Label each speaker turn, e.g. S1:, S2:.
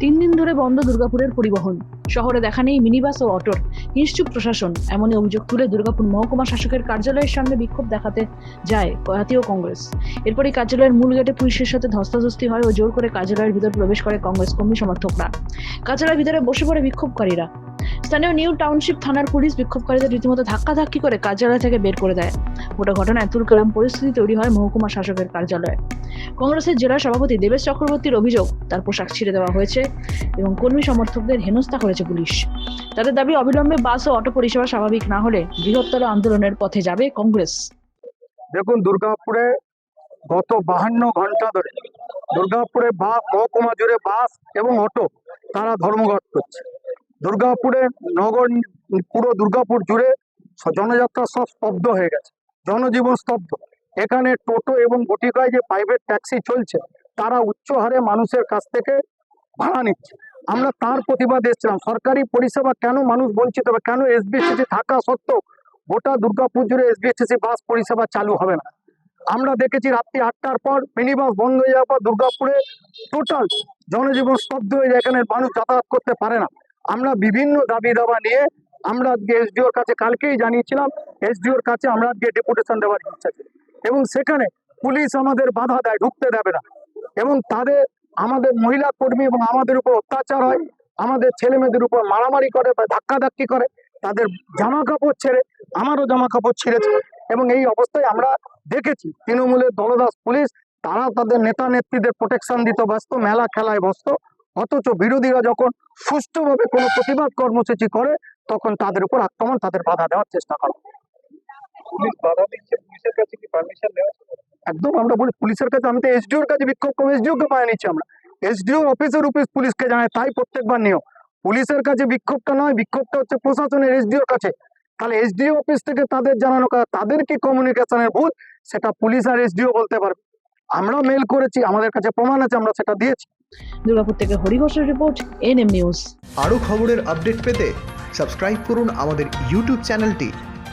S1: তিন দিন ধরে বন্ধ দুর্গাপুরের পরিবহন। শহরে দেখা নেই মিনিবাস ও অটোর। নিশ্চুপ প্রশাসন এমনই অভিযোগ তুলে দুর্গাপুর মহকুমা শাসকের কার্যালয়ের সামনে বিক্ষোভ দেখাতে যায় জাতীয় কংগ্রেস। এরপরই কার্যালয়ের মূল গেটে পুলিশের সাথে ধস্তাধস্তি হয় ও জোর করে কার্যালয়ের ভিতর প্রবেশ করে কংগ্রেস কর্মী সমর্থকরা। কার্যালয়ের ভিতরে বসে পড়ে বিক্ষোভকারীরা। স্থানীয় নিউ টাউনশিপ থানার পুলিশ বিক্ষোভকারীদের রীতিমতো ধাক্কাধাক্কি করে কার্যালয় থেকে বের করে দেয়। গোটা ঘটনায় তুলকালাম পরিস্থিতি তৈরি হয় মহকুমা শাসকের কার্যালয়ে। কংগ্রেসের জেলা সভাপতি দেবেশ চক্রবর্তীর অভিযোগ, তার পোশাক ছিঁড়ে দেওয়া হয়েছে এবং কর্মী সমর্থকদের হেনস্থা করেছে পুলিশ। তাদের দাবি, অবিলম্বে বাস ও অটো পরিষেবা স্বাভাবিক না হলে বৃহত্তর আন্দোলনের পথে যাবে কংগ্রেস।
S2: দেখুন, দুর্গাপুরে গত বাহান্ন ঘণ্টা ধরে দুর্গাপুরে বা মহকুমা জুড়ে বাস এবং অটো তারা ধর্মঘট করছে। দুর্গাপুরে নগর, পুরো দুর্গাপুর জুড়ে জনযাত্রা সব স্তব্ধ হয়ে গেছে। জনজীবন স্তব্ধ। এখানে টোটো এবং গটিকায় যে প্রাইভেট ট্যাক্সি চলছে, তারা উচ্চ হারে মানুষের কাছ থেকে ভাড়া নিচ্ছে। আমরা তার প্রতিবাদ এসেছিলাম। সরকারি পরিষেবা কেন মানুষ বঞ্চিত হবে? কেন এসবিএসটিসি থাকা সত্ত্বেও গোটা দুর্গাপুর জুড়ে এসবিএসটিসি বাস পরিষেবা চালু হবে না? আমরা দেখেছি রাত্রি আটটার পর মিনি বাস বন্ধ হয়ে যাওয়ার পর দুর্গাপুরে টোটাল জনজীবন স্তব্ধ হয়ে যায়। এখানে মানুষ যাতায়াত করতে পারে না। আমরা বিভিন্ন দাবি দাবা নিয়ে আমরা আজকে এসডিওর কাছে কালকেই জানিয়েছিলাম এসডিওর কাছে আমরা আজকে ডেপুটেশন দেওয়ার ইচ্ছা ছিল। এবং সেখানে পুলিশ আমাদের বাধা দেয়, ঢুকতে দেবে না। এবং তাদের, আমাদের মহিলা কর্মী এবং আমাদের উপর অত্যাচার হয়, আমাদের ছেলে মেয়েদের উপর মারামারি করে বা ধাক্কাধাক্কি করে, তাদের জামা কাপড় ছেড়ে, আমারও জামা কাপড় ছিঁড়েছে। এবং এই অবস্থায় আমরা দেখেছি, তৃণমূলের দলদাস পুলিশ, তারা তাদের নেতা নেত্রীদের প্রোটেকশন দিতে, ব্যস্ত, মেলা খেলায় ব্যস্ত। অথচ বিরোধীরা যখন সুষ্ঠুভাবে কোনো প্রতিবাদ কর্মসূচি করে, তখন তাদের উপর আক্রমণ, তাদের বাধা দেওয়ার চেষ্টা করে।
S3: পুলিশ বাধা দিচ্ছে পুলিশের কাছে কি পারমিশন নেওয়া
S2: একদম আমরা বলি পুলিশের কাছে আমি তো এসডিওর কাছে বিক্ষোভ করব এসডিও কে পায়ে নিচ্ছি আমরা। এসডিও অফিসের অফিস পুলিশকে জানায় তাই প্রত্যেকবার নিয়ম। পুলিশের কাছে বিক্ষোভটা নয় বিক্ষোভটা হচ্ছে প্রশাসনের এসডিওর কাছে। তাহলে এসডিও অফিস থেকে তাদের জানানো কথা তাদের কি কমিউনিকেশনের ভুল? সেটা পুলিশ আর এসডিও বলতে পারবে। আমরা মেল করেছি আমাদের কাছে প্রমাণ আছে আমরা সেটা দিয়েছি।
S1: দুর্গাপুর থেকে হরি ঘোষের রিপোর্ট এনএম নিউজ
S4: আরও খবরের আপডেট পেতে সাবস্ক্রাইব করুন আমাদের ইউটিউব চ্যানেলটি